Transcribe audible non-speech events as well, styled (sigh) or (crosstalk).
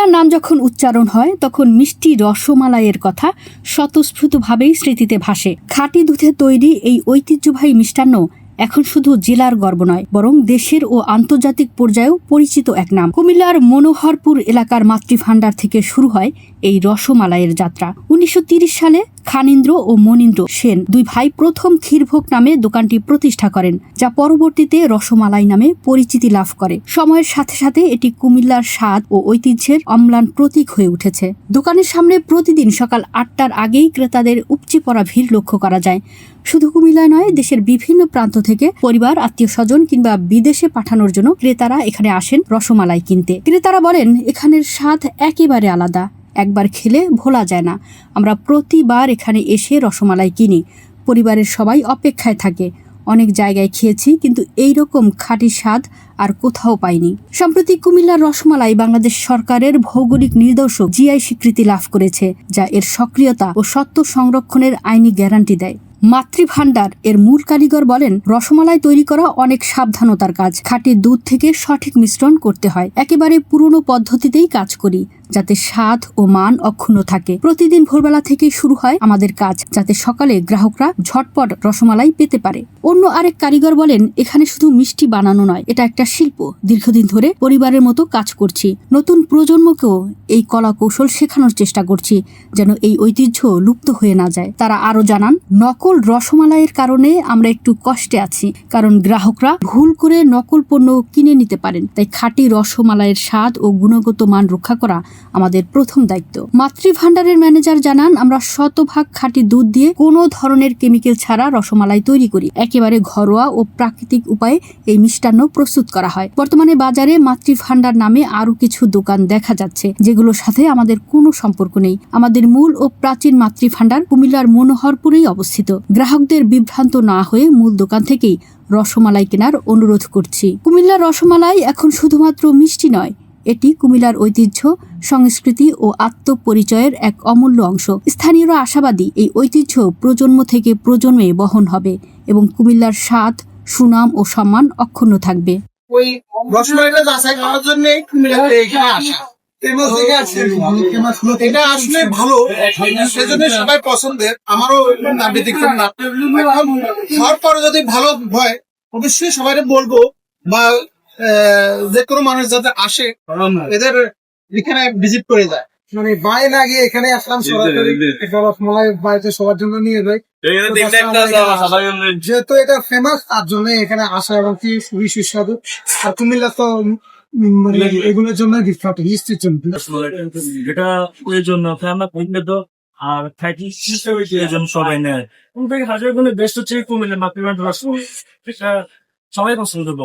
কুমিল্লার নাম যখন উচ্চারণ হয়, তখন মিষ্টি রসমালাইয়ের কথা স্বতঃস্ফূর্তভাবেই স্মৃতিতে ভাসে। খাঁটি দুধে তৈরি এই ঐতিহ্যবাহী মিষ্টান্ন এখন শুধু জেলার গর্ব নয়, বরং দেশের ও আন্তর্জাতিক পর্যায়েও পরিচিত এক নাম। কুমিল্লার মনোহরপুর এলাকার মাতৃভাণ্ডার থেকে শুরু হয় এই রসমালাইয়ের যাত্রা। উনিশশো সালে খানীন্দ্র ও মনীন্দ্র সেন দুই ভাই প্রথম ক্ষীরভোগ নামে দোকানটি প্রতিষ্ঠা করেন, যা পরবর্তীতে রসমালাই নামে পরিচিতি লাভ করে। সময়ের সাথে সাথে এটি কুমিল্লার স্বাদ ও ঐতিহ্যের অম্লান প্রতীক হয়ে উঠেছে। দোকানের সামনে প্রতিদিন সকাল আটটার আগেই ক্রেতাদের উপচে পড়া ভিড় লক্ষ্য করা যায়। শুধু কুমিল্লায় নয়, দেশের বিভিন্ন প্রান্ত থেকে পরিবার আত্মীয় স্বজন কিংবা বিদেশে পাঠানোর জন্য ক্রেতারা এখানে আসেন রসমালাই কিনতে। ক্রেতারা বলেন, এখানের স্বাদ একেবারে আলাদা। একবার খেলে ভোলা যায় না। আমরা প্রতিবার এখানে এসে রসমালাই কিনি। পরিবারের সবাই অপেক্ষায় থাকে। অনেক জায়গায় খেয়েছি, কিন্তু এই রকম খাঁটি স্বাদ আর কোথাও পাইনি। সম্প্রতি কুমিল্লার রসমালাই বাংলাদেশ সরকারের ভৌগোলিক নির্দেশক জিআই স্বীকৃতি লাভ করেছে, যা এর সক্রিয়তা ও সত্য সংরক্ষণের আইনি গ্যারান্টি দেয়। মাতৃভাণ্ডার এর মূল কারিগর বলেন, রসমালাই তৈরি করা অনেক সাবধানতার কাজ। খাঁটি দুধ থেকে সঠিক মিশ্রণ করতে হয়। একেবারে পুরনো পদ্ধতিতেই কাজ করি। যাতে স্বাদ ও মান অক্ষুণ্ণ থাকে। প্রতিদিন ভোরবেলা থেকেই শুরু হয় আমাদের কাজ, যাতে সকালে গ্রাহকরা ঝটপট রসমালাই পেতে পারে। অন্য আরেক কারিগর বলেন, এখানে শুধু মিষ্টি বানানো নয়, এটা একটা শিল্প। দীর্ঘদিন ধরে পরিবারের মতো কাজ করছি। নতুন প্রজন্মকেও এই কলা কৌশল শেখানোর চেষ্টা করছি, যেন এই ঐতিহ্য লুপ্ত হয়ে না যায়। তারা আরও জানান, নকল রসমালাইয়ের কারণে আমরা একটু কষ্টে আছি, কারণ গ্রাহকরা ভুল করে নকল পণ্য কিনে নিতে পারেন। তাই খাঁটি রসমালাইয়ের স্বাদ ও গুণগত মান রক্ষা করা আমাদের প্রথম দায়িত্ব। মাতৃভাণ্ডারের ম্যানেজার জানান, আমরা শতভাগ খাঁটি দুধ দিয়ে কোনো ধরনের কেমিক্যাল ছাড়া রসমালাই তৈরি করি। একেবারে ঘরোয়া ও প্রাকৃতিক উপায়ে এই মিষ্টান্ন প্রস্তুত করা হয়। বর্তমানে বাজারে মাতৃভাণ্ডার নামে আরও কিছু দোকান দেখা যাচ্ছে, যেগুলোর সাথে আমাদের কোনো সম্পর্ক নেই। আমাদের মূল ও প্রাচীন মাতৃভাণ্ডার কুমিল্লার মনোহরপুরেই অবস্থিত। গ্রাহকদের বিভ্রান্ত না হয়ে মূল দোকান থেকেই রসমালাই কেনার অনুরোধ করছি। কুমিল্লার রসমালাই এখন শুধুমাত্র মিষ্টি নয় এটি কুমিল্লার ঐতিহ্য, সংস্কৃতি ও আত্মপরিচয়ের এক অমূল্য অংশ। স্থানীয়রা আশাবাদী এই ঐতিহ্য প্রজন্ম থেকে প্রজন্মে বহন হবে এবং কুমিল্লার স্বাদ, সুনাম ও সম্মান অক্ষুণ্ণ থাকবে। অবশ্যই সবাই বলব বা যে কোনো মানুষ যাতে আসে এদের এখানে ভিজিট করে যায়। মানে বাইরে না গিয়ে এখানে আসলাম সরাসরি একটা রসমালাই বাড়িতে সবার জন্য নিয়ে যাই। যেহেতু এটা ফেমাস তার জন্য এখানে আসা এবং কি খুবই সুস্বাদু। আর কুমিল্লা তো মানে এগুলোর জন্য বিখ্যাত মিষ্টির জন্য। যেটা ওই জন্য আমরা কুমিল্লা তো। আর থাকি জন্য সবাই নেয়। হাজার গুণে বেস্ট হচ্ছে কুমিল্লা মাতৃভান্ডার (laughs) রসম সবাই পছন্দ করব।